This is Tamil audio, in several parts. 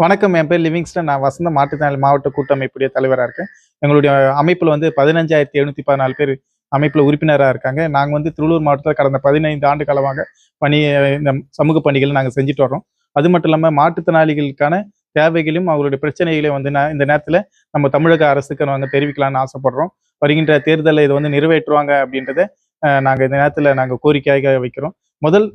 வணக்கம். என் பேர் லிவிங்ஸ்டன். நான் வசந்த மாற்றுத்திறனாளி மாவட்ட கூட்டமைப்புடைய தலைவராக இருக்கேன். எங்களுடைய அமைப்பில் வந்து பதினஞ்சாயிரத்தி எழுநூற்றி பதினாலு பேர் அமைப்பில் உறுப்பினராக இருக்காங்க. நாங்கள் வந்து திருவள்ளூர் மாவட்டத்தில் கடந்த பதினைந்து ஆண்டு காலமாக பணி இந்த சமூக பணிகளை நாங்கள் செஞ்சுட்டு வரோம் அது மட்டும் இல்லாமல் மாற்றுத்திறனாளிகளுக்கான தேவைகளையும் அவங்களுடைய பிரச்சனைகளையும் வந்து நான் இந்த நேரத்தில் நம்ம தமிழக அரசுக்கு நாங்கள் தெரிவிக்கலாம்னு ஆசைப்படுறோம். வருகின்ற தேர்தலில் இதை வந்து நிறைவேற்றுவாங்க அப்படின்றத நாங்கள் இந்த நேரத்தில் நாங்கள் கோரிக்கையாக வைக்கிறோம். முதல்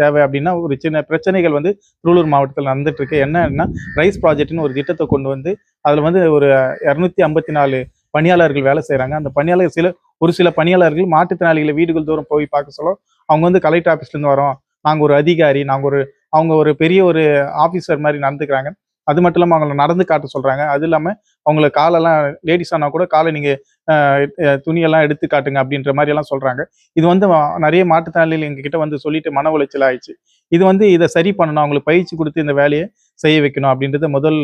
தேவை அப்படின்னா ஒரு சின்ன பிரச்சனைகள் வந்து திருவள்ளூர் மாவட்டத்தில் நடந்துட்டு இருக்கு என்னன்னா ரைஸ் ப்ராஜெக்ட்னு ஒரு திட்டத்தை கொண்டு வந்து அதில் வந்து ஒரு இரநூத்தி ஐம்பத்தி நாலு பணியாளர்கள் வேலை செய்கிறாங்க அந்த பணியாளர் சில ஒரு சில பணியாளர்கள் மாற்றுத்திறனாளிகளை வீடுகள் தூரம் போய் பார்க்க சொல்ல அவங்க வந்து கலெக்டர் ஆஃபீஸ்லேருந்து வரோம். நாங்கள் ஒரு அதிகாரி நாங்கள் ஒரு அவங்க ஒரு பெரிய ஒரு ஆஃபீஸர் மாதிரி நடந்துக்கிறாங்க. அது மட்டும் இல்லாமல் அவங்கள நடந்து காட்ட சொல்கிறாங்க அது இல்லாமல் அவங்கள காலெல்லாம் லேடிஸ் ஆனால் கூட காலை நீங்கள் துணியெல்லாம் எடுத்து காட்டுங்க அப்படின்ற மாதிரி எல்லாம் சொல்கிறாங்க இது வந்து நிறைய மாற்றுத்திறனாளிகள் எங்ககிட்ட வந்து சொல்லிட்டு மன உளைச்சல் ஆயிடுச்சு. இது வந்து இதை சரி பண்ணணும். அவங்களுக்கு பயிற்சி கொடுத்து இந்த வேலையை செய்ய வைக்கணும் அப்படின்றது முதல்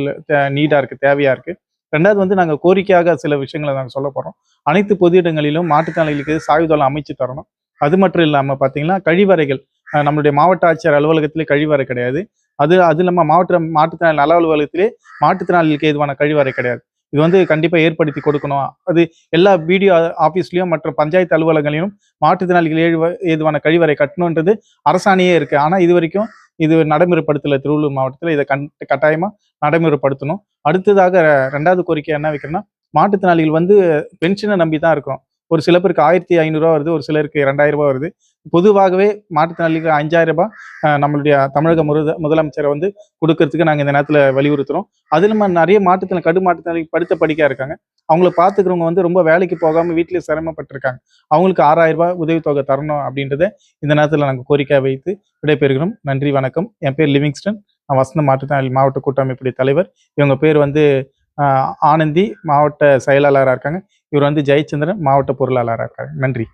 நீடாக இருக்குது தேவையாக இருக்குது ரெண்டாவது வந்து நாங்கள் கோரிக்கையாக சில விஷயங்களை நாங்கள் சொல்ல போகிறோம் அனைத்து பொது இடங்களிலும் மாற்றுத்திறனாளிகளுக்கு சாயுதளம் அமைச்சு தரணும். அது மட்டும் இல்லாமல் பார்த்தீங்கன்னா கழிவறைகள் நம்மளுடைய மாவட்ட ஆட்சியர் அலுவலகத்திலே கழிவறை கிடையாது. அது அது இல்லாமல் மாவட்ட மாற்றுத்திறனாளி நல அலுவலகத்திலே மாற்றுத்திறனாளிகளுக்கு எதுவான கழிவறை கிடையாது. இது வந்து கண்டிப்பாக ஏற்படுத்தி கொடுக்கணும். அது எல்லா பிடிஓ ஆஃபீஸ்லையும் மற்றும் பஞ்சாயத்து அலுவலகங்களிலும் மாற்றுத்திறனாளிகள் ஏழுவ ஏதுவான கழிவறை கட்டணுன்றது அரசாணையே இருக்குது ஆனால் இது வரைக்கும் இது நடைமுறைப்படுத்தலை திருவள்ளூர் மாவட்டத்தில். இதை கண் கட்டாயமாக நடைமுறைப்படுத்தணும். அடுத்ததாக ரெண்டாவது கோரிக்கை என்ன வைக்கிறேன்னா மாற்றுத்திறனாளிகள் வந்து பென்ஷனை நம்பி தான் இருக்கிறோம் ஒரு சில பேருக்கு ஆயிரத்தி ஐநூறுரூவா வருது ஒரு சிலருக்கு ரெண்டாயிரம் ரூபா வருது. பொதுவாகவே மாற்றுத்திறனாளிகள் அஞ்சாயிரம் ரூபாய் நம்மளுடைய தமிழக முருத முதலமைச்சரை வந்து கொடுக்கறதுக்கு நாங்கள் இந்த நேரத்தில் வலியுறுத்துறோம். அது நம்ம நிறைய மாற்றுத்திறன் கடு மாற்றுத்திறனாளி படித்த படிக்க இருக்காங்க. அவங்கள பார்த்துக்கிறவங்க வந்து ரொம்ப வேலைக்கு போகாமல் வீட்டிலேயே சிரமப்பட்டிருக்காங்க. அவங்களுக்கு ஆறாயிரம் ரூபாய் உதவித்தொகை தரணும் அப்படின்றத இந்த நேரத்தில் நாங்கள் கோரிக்கை வைத்து விடைபெறுகிறோம். நன்றி வணக்கம். என் பேர் லிவிங்ஸ்டன். நான் வசந்த மாற்றுத்திறனாளி மாவட்ட கூட்டமைப்புடைய தலைவர். இவங்க பேர் வந்து ஆனந்தி மாவட்ட செயலாளராக இருக்காங்க. இவர் வந்து ஜெயச்சந்திரன் மாவட்ட பொருளாளராக இருக்காங்க. நன்றி.